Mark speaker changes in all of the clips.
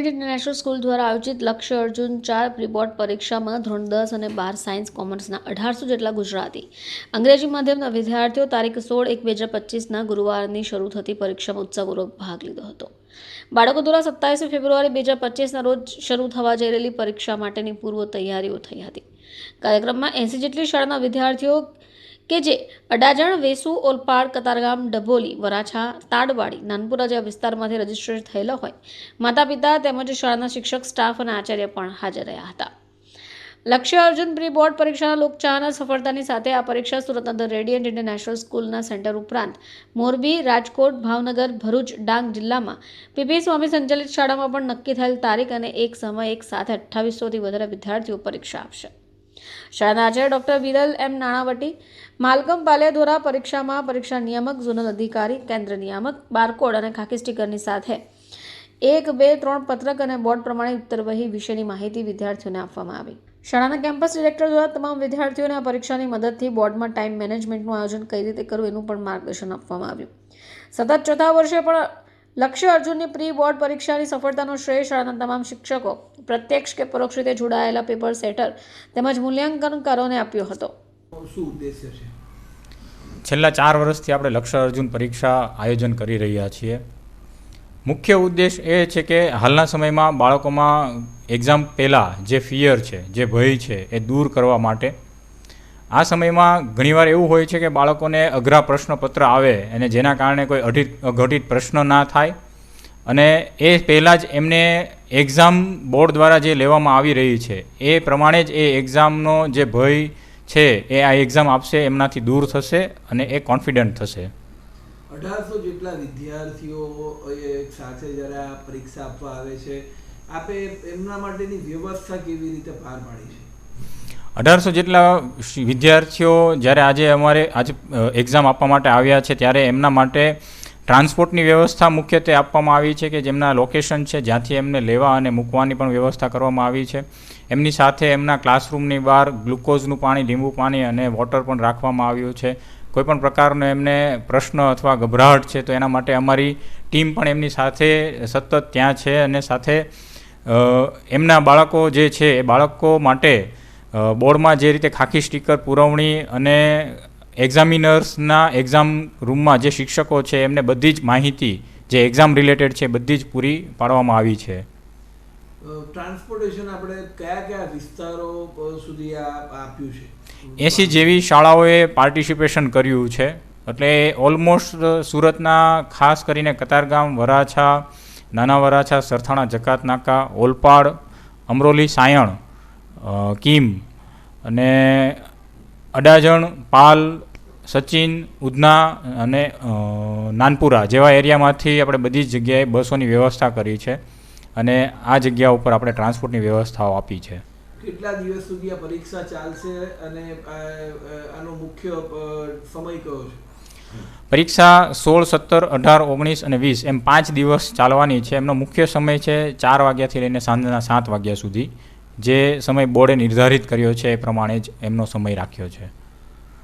Speaker 1: International school દ્વારા આયોજિત લક્ષ્ય અર્જુન ચાર પ્રી પરીક્ષામાં ધોરણ દસ અને બાર સાયન્સ કોમર્સના અઢારસો જેટલા ગુજરાતી. અંગ્રેજી માધ્યમના વિદ્યાર્થીઓ તારીખ સોળ એક બે હજાર પચીસના ગુરુવારની શરૂ થતી પરીક્ષામાં ઉત્સાહપૂર્વક ભાગ લીધો હતો. બાળકો દ્વારા સત્તાવીસ ફેબ્રુઆરી બે હજાર પચીસના રોજ શરૂ થવા જઈ રહેલી પરીક્ષા માટેની પૂર્વ તૈયારીઓ થઈ હતી. કાર્યક્રમમાં એંસી જેટલી શાળાના વિદ્યાર્થીઓ કે જે અડાજણ વેસુ ઓલપાડ કતારગામ ડભોલી વરાછા તાડવાડી નાનપુરા જેવા વિસ્તારમાંથી રજીસ્ટ્રેશન થયેલા હોય. માતા પિતા તેમજ શાળાના શિક્ષક, સ્ટાફ અને આચાર્ય પણ હાજર રહ્યા હતા. લક્ષ્ય અર્જુન પ્રી બોર્ડ પરીક્ષાના લોકચાહના સફળતાની સાથે આ પરીક્ષા સુરતના ધ રેડિયન્ટ ઇન્ટરનેશનલ સ્કૂલના સેન્ટર ઉપરાંત મોરબી, રાજકોટ, ભાવનગર, ભરૂચ, ડાંગ જિલ્લામાં પીપી સ્વામી સંચાલિત શાળામાં પણ નક્કી થયેલ તારીખ અને એક સમય એક સાથે અઠ્ઠાવીસોથી વધારે વિદ્યાર્થીઓ પરીક્ષા આપશે. શાળાના Acharya doctor Viral M Nanavati, Malcolm Paliya દ્વારા પરીક્ષામાં પરીક્ષા નિયામક, ઝોનલ અધિકારી, કેન્દ્ર નિયામક, બારકોડ અને ખાકી સ્ટીકરની સાથે. એક, બે, ત્રણ પત્રક અને બોર્ડ પ્રમાણે ઉત્તરવહી વિશેની માહિતી વિદ્યાર્થીઓને આપવામાં આવી. શાળાના કેમ્પસ ડિરેક્ટર દ્વારા તમામ વિદ્યાર્થીઓને આ પરીક્ષાની મદદથી બોર્ડમાં ટાઈમ મેનેજમેન્ટનું આયોજન કઈ રીતે કરવું એનું પણ માર્ગદર્શન આપવામાં આવ્યું. સતત ચોથા વર્ષે પણ લક્ષ્ય અર્જુનની પ્રી બોર્ડ પરીક્ષાની સફળતાનો શ્રેય શાળાના તમામ શિક્ષકો પ્રત્યક્ષ કે પરોક્ષ રીતે જોડાયેલા પેપર સેટર તેમજ મૂલ્યાંકનકારોને આપ્યો હતો.
Speaker 2: શું ઉદ્દેશ્ય છે?
Speaker 3: છેલ્લા ચાર વર્ષથી આપણે લક્ષ્ય અર્જુન પરીક્ષા આયોજન કરી રહ્યા છીએ. મુખ્ય ઉદ્દેશ એ છે કે હાલના સમયમાં બાળકોમાં એક્ઝામ પહેલાં જે ફિયર છે જે ભય છે એ દૂર કરવા માટે આ સમયમાં ઘણીવાર એવું હોય છે કે બાળકોને અઘરા પ્રશ્નપત્ર આવે અને જેના કારણે કોઈ અઢિત, અઘટિત પ્રશ્ન ના થાય. અને એ પહેલાં જ એમને એક્ઝામ બોર્ડ દ્વારા જે લેવામાં આવી રહી છે, એ પ્રમાણે જ એ એક્ઝામનો જે ભય છે, એ આ એક્ઝામ આપશે, એમનાથી દૂર થશે અને એ કોન્ફિડન્ટ થશે.
Speaker 2: અઢારસો જેટલા વિદ્યાર્થીઓ એક સાથે જ્યારે પરીક્ષા આપવા આવે છે. આપે એમના માટેની વ્યવસ્થા કેવી રીતે પાર પાડી છે?
Speaker 3: અઢારસો જેટલા વિદ્યાર્થીઓ જ્યારે આજે અમારે આજે એક્ઝામ આપવા માટે આવ્યા છે, ત્યારે એમના માટે ટ્રાન્સપોર્ટની વ્યવસ્થા મુખ્યત્વે આપવામાં આવી છે કે જેમના લોકેશન છે, જ્યાંથી એમને લેવા અને મૂકવાની પણ વ્યવસ્થા કરવામાં આવી છે. એમની સાથે એમના ક્લાસરૂમની બહાર ગ્લુકોઝનું પાણી, લીંબુ પાણી અને વોટર પણ રાખવામાં આવ્યું છે. કોઈપણ પ્રકારનો એમને પ્રશ્ન અથવા ગભરાહટ છે, તો એના માટે અમારી ટીમ પણ એમની સાથે સતત ત્યાં છે અને સાથે એમના બાળકો જે છે, એ બાળકો માટે બોર્ડમાં જે રીતે ખાખી સ્ટીકર પુરવણી અને એક્ઝામિનર્સના એક્ઝામ રૂમમાં જે શિક્ષકો છે એમને બધી જ માહિતી જે એક્ઝામ રિલેટેડ છે બધી જ પૂરી પાડવામાં આવી છે.
Speaker 2: ટ્રાન્સપોર્ટેશન આપણે કયા કયા વિસ્તારો સુધી આપ્યું છે?
Speaker 3: એંસી જેવી શાળાઓએ પાર્ટિસિપેશન કર્યું છે એટલે ઓલમોસ્ટ સુરતના ખાસ કરીને કતારગામ વરાછા નાના વરાછા સરથાણા જકાત નાકા ઓલપાડ અમરોલી સાયણ કીમ અને અડાજણ પાલ સચિન ઉધના અને નાનપુરા જેવા એરિયામાંથી આપણે બધી જ જગ્યાએ બસોની વ્યવસ્થા કરી છે અને આ જગ્યા ઉપર આપણે ટ્રાન્સપોર્ટની વ્યવસ્થાઓ આપી છે.
Speaker 2: કેટલા દિવસ સુધી આ પરીક્ષા ચાલશે અને આનો મુખ્ય સમય કયો છે?
Speaker 3: પરીક્ષા સોળ સત્તર અઢાર ઓગણીસ અને વીસ એમ પાંચ દિવસ ચાલવાની છે. એમનો મુખ્ય સમય છે ચાર વાગ્યાથી લઈને સાંજના સાત વાગ્યા સુધી. જે સમય બોર્ડે નિર્ધારિત કર્યો છે એ પ્રમાણે જ એમનો સમય રાખ્યો છે.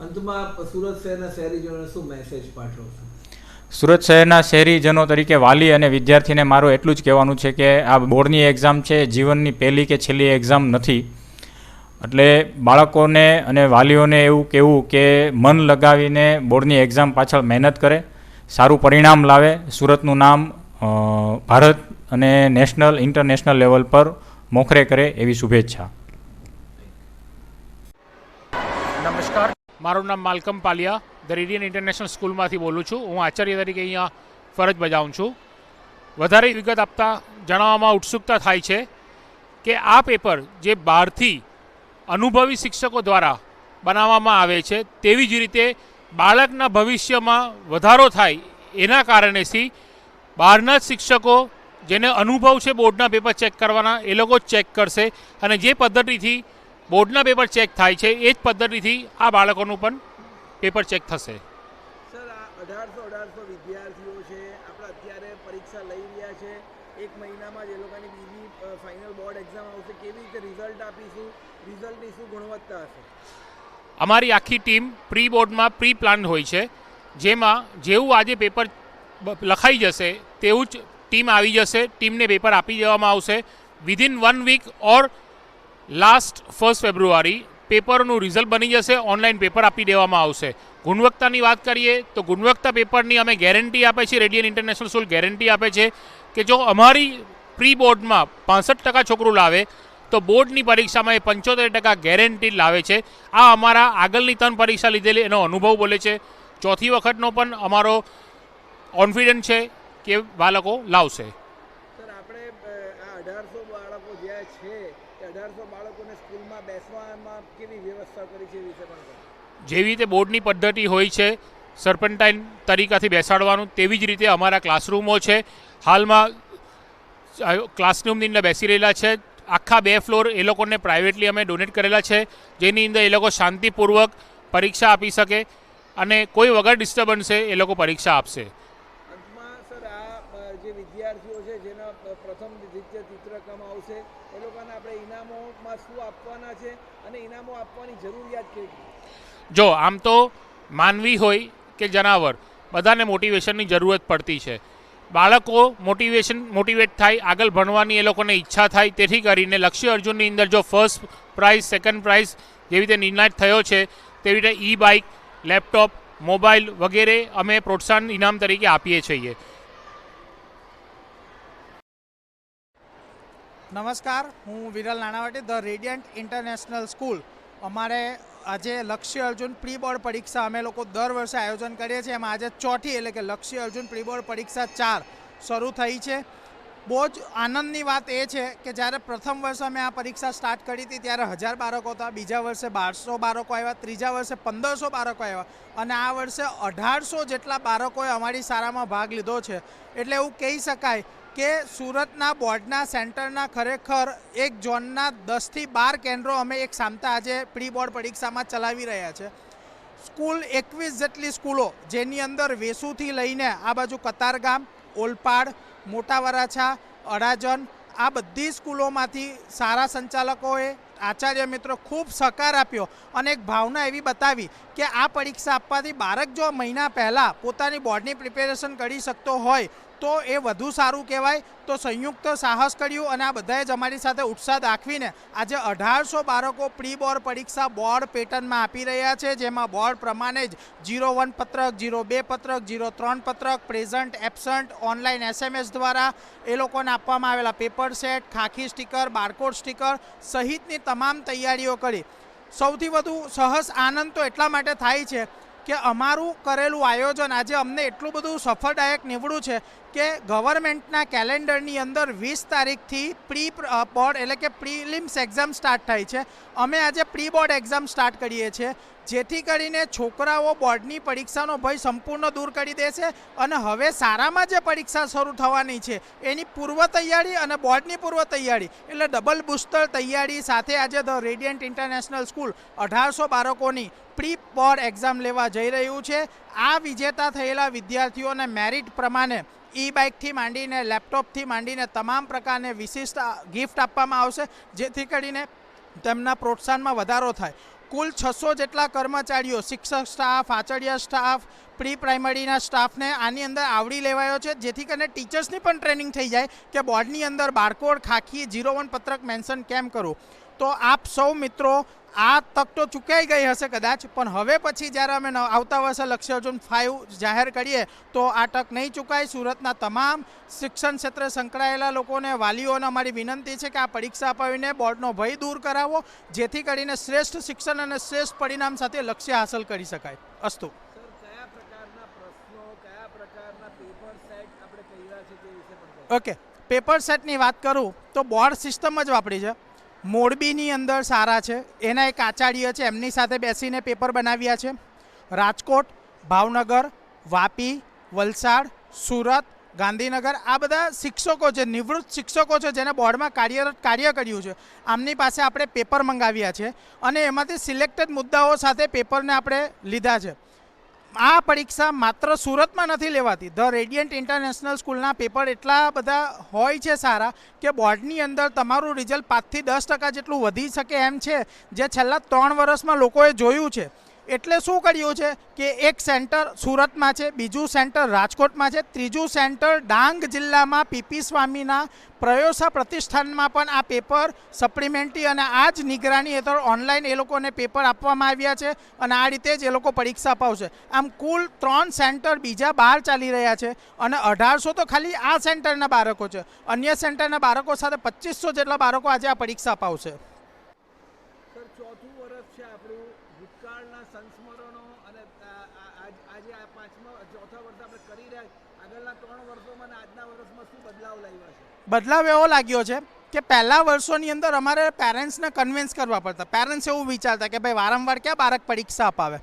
Speaker 2: અંતમાં સુરત શહેરના શહેરીજનોને શું મેસેજ પાઠવશો
Speaker 3: સુરત શહેરના શહેરીજનો તરીકે વાલી અને વિદ્યાર્થીને મારું એટલું જ કહેવાનું છે કે આ બોર્ડની એક્ઝામ છે જીવનની પહેલી કે છેલ્લી એક્ઝામ નથી. એટલે બાળકોને અને વાલીઓને એવું કહેવું કે મન લગાવીને બોર્ડની એક્ઝામ પાછળ મહેનત કરે સારું પરિણામ લાવે. સુરતનું નામ ભારત અને નેશનલ ઇન્ટરનેશનલ લેવલ પર મોખરે કરે એવી શુભેચ્છા.
Speaker 4: નમસ્કાર. મારું નામ Malcolm Paliya, the Radiant International સ્કૂલમાંથી બોલું છું. હું આચાર્ય તરીકે અહીંયા ફરજ બજાવું છું. વધારે વિગત આપતા જણાવવામાં ઉત્સુકતા થાય છે કે આ પેપર જે બહારથી અનુભવી શિક્ષકો દ્વારા બનાવવામાં આવે છે, તેવી જ રીતે બાળકના ભવિષ્યમાં વધારો થાય એના કારણેથી બહારના જ શિક્ષકો જેને અનુભવ છે બોર્ડના પેપર ચેક કરવાના એ લોકો જ ચેક કરશે. અને જે પદ્ધતિથી બોર્ડના પેપર ચેક થાય છે એ જ પદ્ધતિથી આ બાળકોનું પણ પેપર ચેક થશે.
Speaker 2: સર આ અઢારસો અઢારસો વિદ્યાર્થીઓ છે આપણે અત્યારે પરીક્ષા લઈ રહ્યા છે. એક મહિનામાં જે લોકોની બીજી ફાઇનલ બોર્ડ એક્ઝામ આવશે. કેવી રીતે રિઝલ્ટ આપીશું? રિઝલ્ટની શું ગુણવત્તા હશે?
Speaker 4: અમારી આખી ટીમ પ્રી બોર્ડમાં પ્રી પ્લાન હોય છે. જેમાં જેવું આજે પેપર લખાઈ જશે તેવું જ ટીમ આવી જશે, ટીમને પેપર આપી દેવામાં આવશે. Within one week or last first February પેપરનું result બની જશે ઓનલાઈન પેપર આપી દેવામાં આવશે. ગુણવત્તાની વાત કરીએ, તો ગુણવત્તા પેપરની અમે ગેરંટી આપે છે રેડિયન ઇન્ટરનેશનલ સ્કૂલ ગેરંટી આપે છે કે જો અમારી પ્રી બોર્ડમાં પાસઠ ટકા છોકરું લાવે, તો બોર્ડની પરીક્ષામાં એ પંચોતેર ટકા ગેરંટી લાવે છે. આ અમારા આગળની ત્રણ પરીક્ષા લીધેલી, એનો અનુભવ બોલે છે. ચોથી વખતનો પણ અમારો કોન્ફિડન્ટ છે. કે બાળકો લાવશે?
Speaker 2: સર આપણે આ અઢારસો બાળકો જે છે અઢારસો બાળકોને સ્કૂલમાં બેસવામાં કેવી વ્યવસ્થા કરી છે વિશે પણ
Speaker 4: જેવી રીતે બોર્ડની પદ્ધતિ હોય છે સરપન્ટાઇન તરીકાથી બેસાડવાનું તેવી જ રીતે અમારા ક્લાસરૂમો છે. હાલમાં ક્લાસરૂમની અંદર બેસી રહેલા છે. આખા બે ફ્લોર એ લોકોને પ્રાઇવેટલી અમે ડોનેટ કરેલા છે જેની અંદર એ લોકો શાંતિપૂર્વક પરીક્ષા આપી શકે અને કોઈ વગર ડિસ્ટર્બન્સે એ લોકો પરીક્ષા આપશે
Speaker 2: અંતમાં સર આ અ, જે વિદ્યાર્થીઓ છે જેના અ, પ્રથમ દ્વિતીય ચિત્રકામ આવશે. એ લોકોને આપણે ઇનામોમાં શું આપવાના છે અને ઇનામો આપવાની જરૂરિયાત કેવી
Speaker 4: જો, આમ તો માનવી હોય કે જનાવર, બધાને મોટિવેશનની જરૂરત પડતી છે. બાળકો મોટિવેશન મોટિવેટ થાય, આગળ ભણવાની એ લોકોને ઈચ્છા થાય, તેથી કરીને લક્ષ્ય અર્જુનની અંદર જો ફર્સ્ટ પ્રાઇઝ સેકન્ડ પ્રાઇઝ જેવી રીતે નિર્ણાયક થયો છે, તેવી રીતે ઈ બાઇક લેપટોપ મોબાઈલ વગેરે અમે પ્રોત્સાહન ઇનામ તરીકે આપીએ છીએ.
Speaker 5: નમસ્કાર, હું Viral Nanavati, the radiant international school અમારે આજે લક્ષ્ય અર્જુન પ્રી બોર્ડ પરીક્ષા અમે લોકો દર વર્ષે આયોજન કરીએ છીએ. એમાં આજે ચોથી એટલે કે લક્ષ્ય અર્જુન પ્રી બોર્ડ પરીક્ષા ચાર શરૂ થઈ છે. બહુ જ આનંદની વાત એ છે કે જ્યારે પ્રથમ વર્ષે અમે આ પરીક્ષા સ્ટાર્ટ કરી હતી, ત્યારે હજાર બાળકો હતા. બીજા વર્ષે બારસો બાળકો આવ્યા, ત્રીજા વર્ષે પંદરસો બાળકો આવ્યા અને આ વર્ષે અઢારસો જેટલા બાળકોએ અમારી શાળામાં ભાગ લીધો છે. એટલે એવું કહી શકાય કે સુરતના બોર્ડના સેન્ટરના ખરેખર એક ઝોનના દસથી બાર કેન્દ્રો અમે એક સામતા આજે પ્રી બોર્ડ પરીક્ષામાં ચલાવી રહ્યા છે. સ્કૂલ એકવીસ જેટલી સ્કૂલો જેની અંદર વેસુથી લઈને આ બાજુ કતારગામ ઓલપાડ મોટા વરાછા અડાજન આ બધી સ્કૂલોમાંથી સારા સંચાલકોએ આચાર્ય મિત્રો ખૂબ સહકાર આપ્યો અને એક ભાવના એવી બતાવી કે આ પરીક્ષા આપવાથી બાળક જો મહિના પહેલાં પોતાની બોર્ડની પ્રિપેરેશન કરી શકતો હોય તો એ વધુ સારું કહેવાય. તો સંયુક્ત સાહસ કર્યું અને આ બધાએ જ અમારી સાથે ઉત્સાહ દાખવીને આજે અઢારસો બાળકો પ્રી બોર્ડ પરીક્ષા બોર્ડ પેટર્નમાં આપી રહ્યા છે. જેમાં બોર્ડ પ્રમાણે જ જીરો વન પત્રક જીરો બે પત્રક જીરો ત્રણ પત્રક, પ્રેઝન્ટ, એબસન્ટ, ઓનલાઈન એસએમએસ દ્વારા એ લોકોને આપવામાં આવેલા પેપર સેટ, ખાખી સ્ટીકર, બારકોડ સ્ટીકર સહિતની તમામ તૈયારીઓ કરી. સૌથી વધુ સહસ આનંદ તો એટલા માટે થાય છે કે અમારું કરેલું આયોજન આજે અમને એટલું બધું સફળદાયક નીવડ્યું છે કે ગવર્મેન્ટના કેલેન્ડરની અંદર વીસ તારીખથી પ્રી બોર્ડ એટલે કે પ્રીલિમ્સ એક્ઝામ સ્ટાર્ટ થાય છે. અમે આજે પ્રી બોર્ડ એક્ઝામ સ્ટાર્ટ કરીએ છીએ. જેથી કરીને છોકરાઓ બોર્ડની પરીક્ષાનો ભય સંપૂર્ણ દૂર કરી દેશે અને હવે શાળામાં જે પરીક્ષા શરૂ થવાની છે એની પૂર્વ તૈયારી અને બોર્ડની પૂર્વ તૈયારી એટલે ડબલ બુસ્ટર તૈયારી સાથે આજે ધ રેડિયન્ટ ઇન્ટરનેશનલ સ્કૂલ અઢારસો બાળકોની પ્રી બોર્ડ એક્ઝામ લેવા જઈ રહ્યું છે. આ વિજેતા થયેલા વિદ્યાર્થીઓને મેરિટ પ્રમાણે ઈ બાઇકથી માંડીને, લેપટોપથી માંડીને તમામ પ્રકારને વિશિષ્ટ ગિફ્ટ આપવામાં આવશે, જેથી કરીને તેમના પ્રોત્સાહનમાં વધારો થાય. કુલ છસો જેટલા કર્મચારીઓ, શિક્ષક સ્ટાફ, આચાર્ય સ્ટાફ, પ્રી પ્રાઇમરીના સ્ટાફને આની અંદર આવડી લેવાયો છે, જેથી કરીને ટીચર્સની પણ ટ્રેનિંગ થઈ જાય કે બોર્ડની અંદર બારકોડ, ખાખી, જીરો વન પત્રક મેન્શન કેમ કરવું. તો આપ સૌ મિત્રો આ તક તો ચૂકાઈ ગઈ હશે કદાચ પણ હવે પછી જ્યારે અમે આવતા વર્ષે લક્ષ્ય અર્જુન ફાઇવ જાહેર કરીએ તો આ તક નહીં ચૂકાય. સુરતના તમામ શિક્ષણ ક્ષેત્રે સંકળાયેલા લોકોને વાલીઓને અમારી વિનંતી છે કે આ પરીક્ષા અપાવીને બોર્ડનો ભય દૂર કરાવો જેથી કરીને શ્રેષ્ઠ શિક્ષણ અને શ્રેષ્ઠ પરિણામ સાથે લક્ષ્ય હાંસલ કરી શકાય. અસ્તુ. ઓકે. પેપર સેટની વાત કરું તો બોર્ડ સિસ્ટમ જ વાપરી છે. મોરબીની અંદર સારા છે. એના એક આચાર્ય છે, એમની સાથે બેસીને પેપર બનાવ્યા છે. રાજકોટ, ભાવનગર, વાપી, વલસાડ, સુરત, ગાંધીનગર, આ બધા શિક્ષકો છે, નિવૃત્ત શિક્ષકો છે, જેને બોર્ડમાં કાર્યરત કાર્ય કર્યું છે. આમની પાસે આપણે પેપર મંગાવ્યા છે અને એમાંથી સિલેક્ટેડ મુદ્દાઓ સાથે પેપરને આપણે લીધા છે. આ પરીક્ષા માત્ર સુરતમાં નથી લેવાતી. ધ રેડિયન્ટ ઇન્ટરનેશનલ સ્કૂલના પેપર એટલા બધા હોય છે સારા કે બોર્ડની અંદર તમારું રિઝલ્ટ પાંચથી દસ ટકા જેટલું વધી શકે એમ છે, જે છેલ્લા ત્રણ વર્ષમાં લોકોએ જોયું છે. એટલે શું કર્યું છે કે એક સેન્ટર સુરતમાં છે, બીજું સેન્ટર રાજકોટમાં છે, ત્રીજું સેન્ટર ડાંગ જિલ્લામાં પીપી સ્વામીના પ્રયોસા પ્રતિષ્ઠાનમાં પણ આ પેપર સપ્લિમેન્ટરી અને આ જ નિગરાની હેઠળ ઓનલાઈન એ લોકોને પેપર આપવામાં આવ્યા છે અને આ રીતે જ એ લોકો પરીક્ષા અપાવશે. આમ કુલ ત્રણ સેન્ટર બીજા બહાર ચાલી રહ્યા છે અને અઢારસો તો ખાલી આ સેન્ટરના બાળકો છે. અન્ય સેન્ટરના બાળકો સાથે પચીસો જેટલા બાળકો આજે આ પરીક્ષા અપાવશે
Speaker 2: સર ચોથું વર્ષ છે આપણું ભૂતકાળના સંસ્મરણો અને આ- આ- આજ- આજે આ પાંચમા ચોથા વર્ષ આપણે કરી રહ્યા છીએ. આગળના ત્રણ વર્ષોમાં અને આજના વર્ષમાં શું બદલાવ
Speaker 5: એવો લાગ્યો છે કે પહેલા વર્ષોની અંદર અમારે પેરેન્ટ્સને કન્વિન્સ કરવા પડતા. પેરેન્ટ્સ એવું વિચારતા કે ભાઈ વારંવાર ક્યાં બાળક પરીક્ષા અપાવે.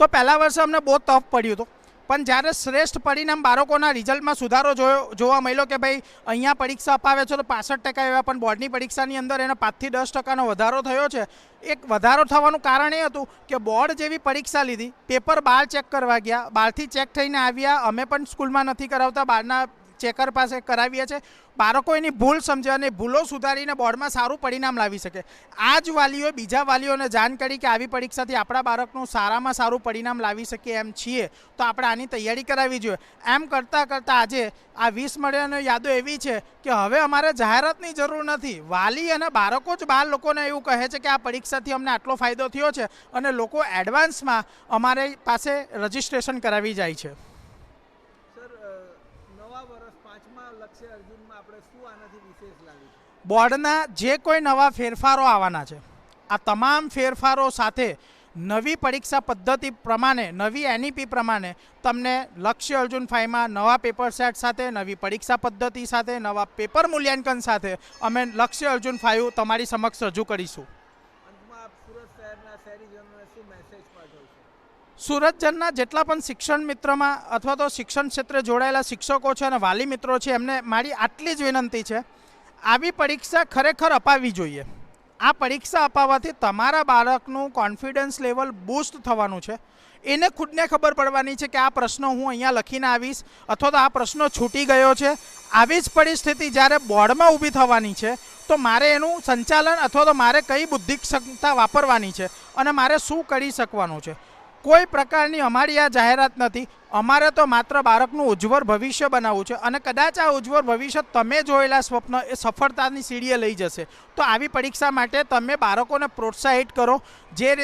Speaker 5: તો પહેલા વર્ષે અમને બહુ ટફ પડ્યું હતું. પણ જ્યારે શ્રેષ્ઠ પરિણામ બાળકોના રિઝલ્ટમાં સુધારો જોયો, જોવા મળ્યો કે ભાઈ અહીંયા પરીક્ષા અપાવે છે તો પાસઠ ટકા એવા પણ બોર્ડની પરીક્ષાની અંદર એનો પાંચથી દસ ટકાનો વધારો થયો છે. એક વધારો થવાનું કારણ એ હતું કે બોર્ડ જેવી પરીક્ષા લીધી, પેપર બહાર ચેક કરવા ગયા બહારથી ચેક થઈને આવ્યા, અમે પણ સ્કૂલમાં નથી કરાવતા બહારના ચેકર પાસે કરાવીએ છીએ. બાળકો એની ભૂલ સમજે અને ભૂલો સુધારીને બોર્ડમાં સારું પરિણામ લાવી શકે. આ જ વાલીઓએ બીજા વાલીઓને જાણ કરી કે આવી પરીક્ષાથી આપણા બાળકનું સારામાં સારું પરિણામ લાવી શકીએ એમ છીએ, તો આપણે આની તૈયારી કરાવવી જોઈએ. એમ કરતાં કરતાં આજે આ વીસ મળ્યાની યાદો એવી છે કે હવે અમારે જાહેરાતની જરૂર નથી. વાલી અને બાળકો જ બાર લોકોને એવું કહે છે કે આ પરીક્ષાથી અમને આટલો ફાયદો થયો છે અને લોકો એડવાન્સમાં અમારી પાસે રજિસ્ટ્રેશન કરાવી જાય છે
Speaker 2: સર અ, નવા વર્ષ પાંચમા અર્જુનમાં આપણે શું આનાથી વિશેષ લાવ્યું
Speaker 5: બોર્ડના જે કોઈ નવા ફેરફારો આવવાના છે આ તમામ ફેરફારો સાથે નવી પરીક્ષા પદ્ધતિ પ્રમાણે નવી એનઈપી પ્રમાણે તમને લક્ષ્ય અર્જુન ફાઈવમાં નવા પેપર સેટ સાથે નવી પરીક્ષા પદ્ધતિ સાથે નવા પેપર મૂલ્યાંકન સાથે અમે લક્ષ્ય અર્જુન ફાઈવ તમારી સમક્ષ રજૂ કરીશું.
Speaker 2: અંતમાં આપ સુરત શહેરના શહેરીજનોને શું મેસેજ પાઠવશો
Speaker 5: સુરતજનના જેટલા પણ શિક્ષણ મિત્રમાં અથવા તો શિક્ષણ ક્ષેત્રે જોડાયેલા શિક્ષકો છે અને વાલી મિત્રો છે, એમને મારી આટલી જ વિનંતી છે, આવી પરીક્ષા ખરેખર અપાવી જોઈએ. આ પરીક્ષા અપાવવાથી તમારા બાળકનું કોન્ફિડન્સ લેવલ બૂસ્ટ થવાનું છે. એને ખુદને ખબર પડવાની છે કે આ પ્રશ્ન હું અહીંયા લખીને આવીશ અથવા તો આ પ્રશ્ન છૂટી ગયો છે. આવી જ પરિસ્થિતિ જ્યારે બોર્ડમાં ઊભી થવાની છે, તો મારે એનું સંચાલન અથવા તો મારે કઈ બુદ્ધિ ક્ષમતા વાપરવાની છે અને મારે શું કરી શકવાનું છે. કોઈ પ્રકારની અમારી આ જાહેરાત નથી. અમારે તો માત્ર બાળકનું ઉજ્જવળ ભવિષ્ય બનાવવું છે અને કદાચ આ ઉજ્જવળ ભવિષ્ય તમે જોયેલા સ્વપ્ન, એ સફળતાની સીડીએ લઈ જશે. તો આવી પરીક્ષા માટે તમે બાળકોને પ્રોત્સાહિત કરો. જે